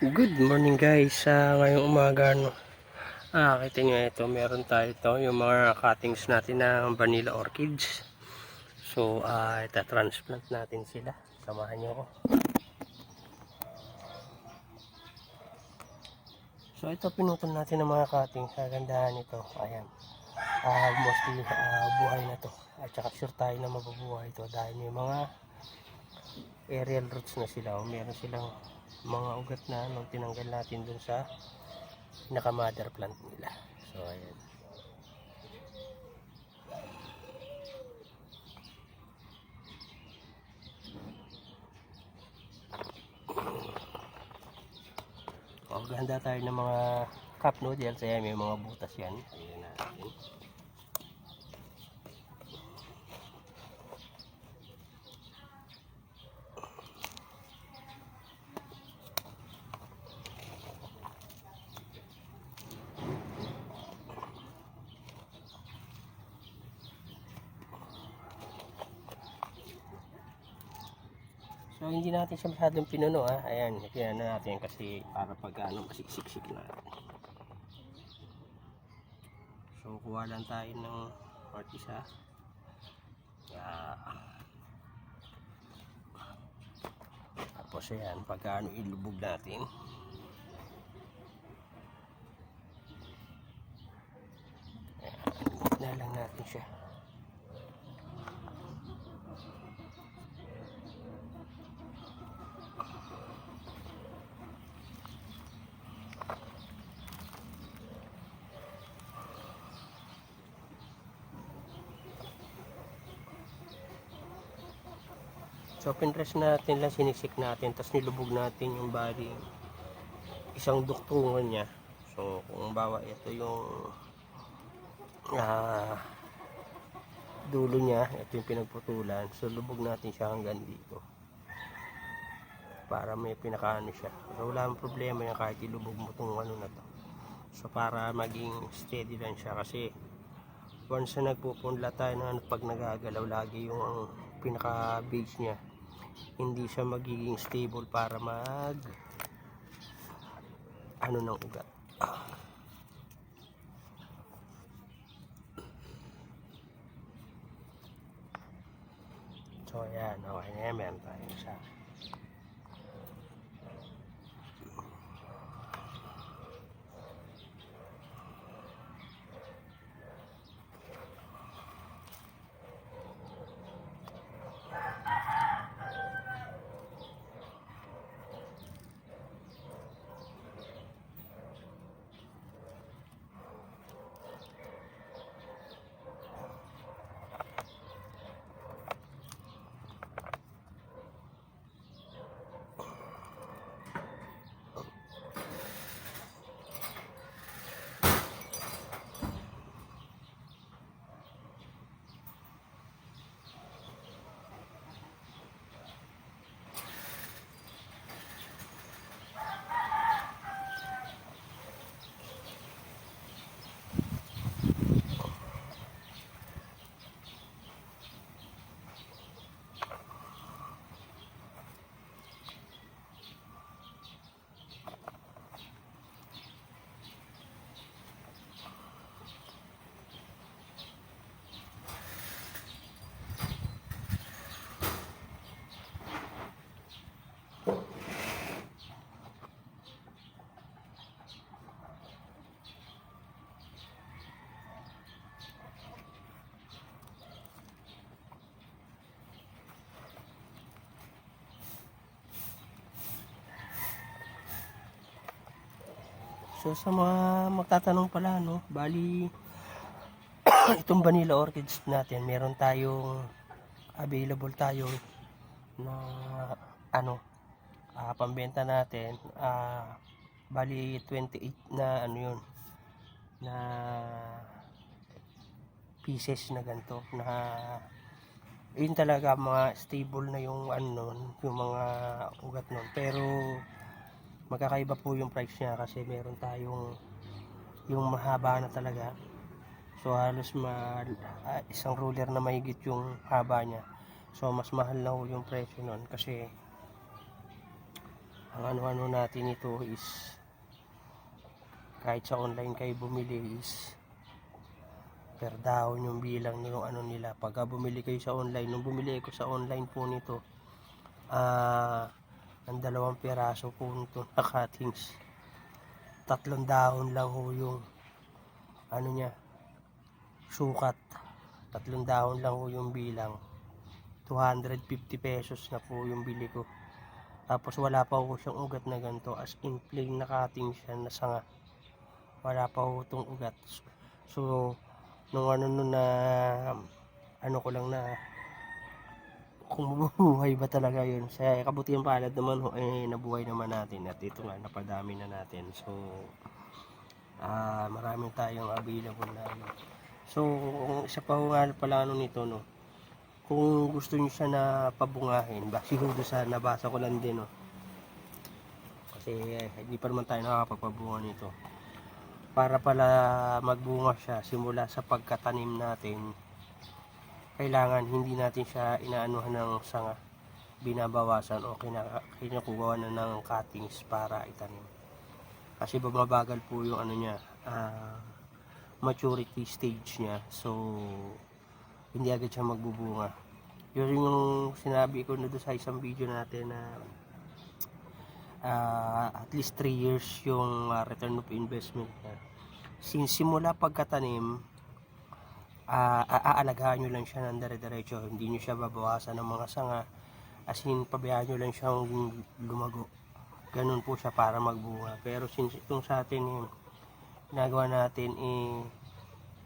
Good morning guys. sa ngayong umaga no. Ah, kita nyo ito, meron tayo ito, yung mga cuttings natin ng vanilla orchids. So, ah, ita transplant natin sila. Samahan nyo ako. So, ito pinutol natin ng mga cuttings. Kagandahan ito. Ayan. Ah, mostly ah, buhay na to. At saka sure tayo na mabubuhay ito dahil may mga aerial roots na sila o meron silang mga ugat na nung tinanggal natin dun sa naka mother plant nila. So ayan. O ganda tayo ng mga cup noodles. Ayan may mga butas yan. ayan natin So hindi natin siya masyadong pinuno ha. Ayan, kaya na natin kasi para pag ano masiksik-sik na. So kuha lang tayo ng part isa. Yeah. Tapos ayan, pag ano ilubog natin. Ayan, na lang natin siya. So pinrest natin lang, sinisik natin, tapos nilubog natin yung bali isang duktungan niya. So kung bawa ito yung ah, dulo niya, ito yung pinagputulan. So lubog natin siya hanggang dito. Para may pinakaano siya. So wala namang problema yan kahit ilubog mo itong ano na to. So para maging steady lang siya kasi once na nagpupunla tayo ng ano pag nagagalaw lagi yung pinaka base niya hindi siya magiging stable para mag ano ng ugat. So yan okay na yan. Meron tayo isa So sa mga magtatanong pala no, bali itong vanilla orchids natin, meron tayong available tayo na ano ah, pambenta natin ah, bali 28 na ano yun na pieces na ganito na yun talaga mga stable na yung ano yung mga ugat nun. Pero magkakaiba po yung price niya kasi meron tayong yung mahaba na talaga. So halos ma, ah, isang ruler na mahigit yung haba niya. So mas mahal na yung presyo nun kasi ang ano-ano natin ito is kahit sa online kayo bumili is per dahon yung bilang yung ano nila. Pagka bumili kayo sa online nung bumili ko sa online po nito ah ang dalawang piraso po nito na cuttings. Tatlong dahon lang ho yung ano niya sukat. Tatlong dahon lang ho yung bilang. 250 pesos na po yung bili ko. Tapos wala pa ho siyang ugat na ganito. As in plain na cutting siya na sanga. Wala pa ho itong ugat. So nung ano nun na ano ko lang na kung mabubuhay ba talaga yun. Sa kabutihan palad naman eh nabuhay naman natin. At ito nga napadami na natin. So ah marami tayong available na ano. So isa pa nga pala ano nito no kung gusto niyo siya na pabungahin doon sa nabasa ko lang din no. Kasi eh, hindi pa naman tayo nakakapagpabunga nito. Para pala magbunga siya simula sa pagkatanim natin kailangan hindi natin siya inaanuhan ng sanga binabawasan o kinukuha na ng cuttings para itanim. Kasi bumabagal po yung ano niya ah, maturity stage niya. So hindi agad siya magbubunga. Yun yung sinabi ko na sa isang video natin na ah, at least 3 years yung ah, return of investment niya. Since simula pagkatanim ah aalagaan nyo lang siya ng dire-diretso. Hindi nyo siya babawasan ng mga sanga. As in pabayaan nyo lang siyang lumago. Ganun po siya para magbunga. Pero since itong sa atin eh, ginagawa natin eh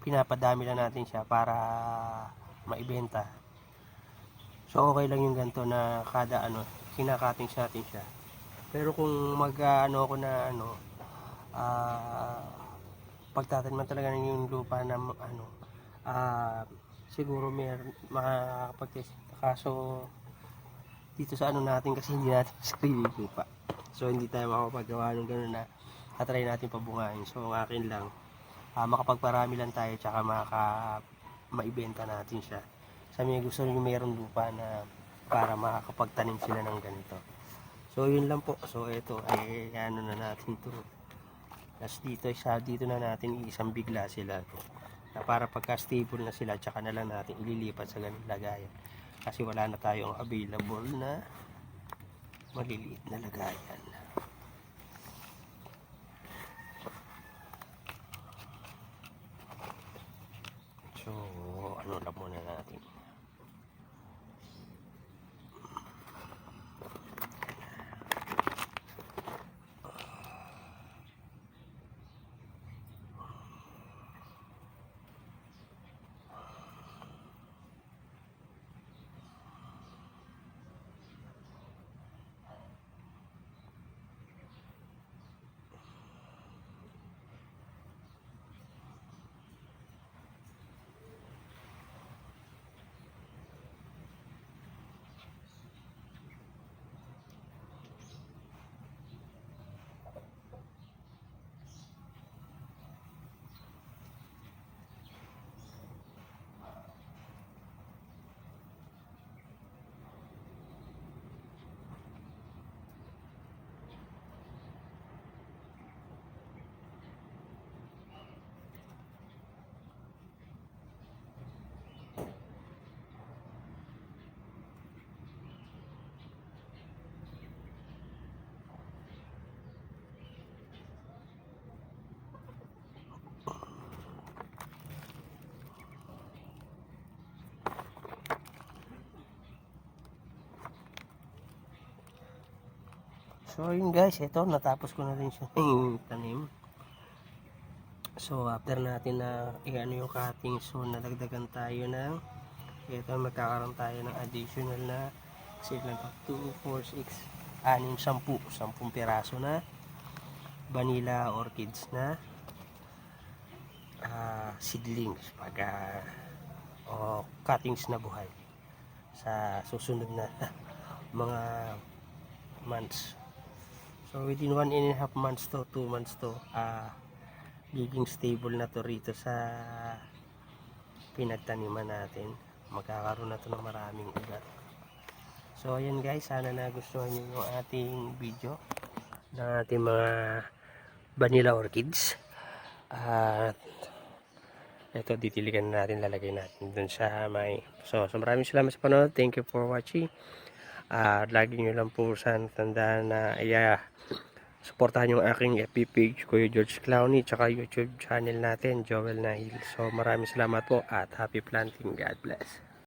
pinapadami lang natin siya para maibenta. So okay lang yung ganito na kada ano kinakating sa atin siya. Pero kung mag ah, ano ako na ano ah pagtataniman talaga ng yung lupa na ano ah siguro may makakapag-test. Kaso dito sa ano natin kasi hindi natin sariling lupa. So hindi tayo makapagawa ng gano'n na tatry natin pabungahin so ang akin lang ah, makapagparami lang tayo tsaka maka maibenta natin siya. Sa mga gusto nyo mayroong lupa na para makakapagtanim sila ng ganito. So yun lang po. So ito ay ano na natin to. Tapos dito isa dito na natin isang bigla sila. to na para pagka stable na sila tsaka na lang natin ililipat sa ganung lagayan. Kasi wala na tayong available na maliliit na lagayan. So ano lang muna natin So yun guys, ito natapos ko na rin siya. Tanim. So after natin na i-ano yung cutting, so nadagdagan tayo ng ito magkakaroon tayo ng additional na sila 2, 4, 6, 6, 10, 10 piraso na. Vanilla orchids na. Ah, seedlings pag ah, o cuttings na buhay sa susunod na mga months So within one and a half months to, two months to, ah, giging stable na to rito sa pinagtaniman natin. Magkakaroon na to ng maraming ugat. So ayan guys, sana nagustuhan niyo yung ating video. ng ating mga vanilla orchids. At ito, ditiligan na natin, lalagay natin dun sa may... So, so maraming salamat sa panonood. Thank you for watching. At lagi nyo lang po sana tandaan na iya supportahan yung aking FB page, Kuya George Clowney, tsaka YouTube channel natin, Joel Nahil. So, maraming salamat po at happy planting. God bless.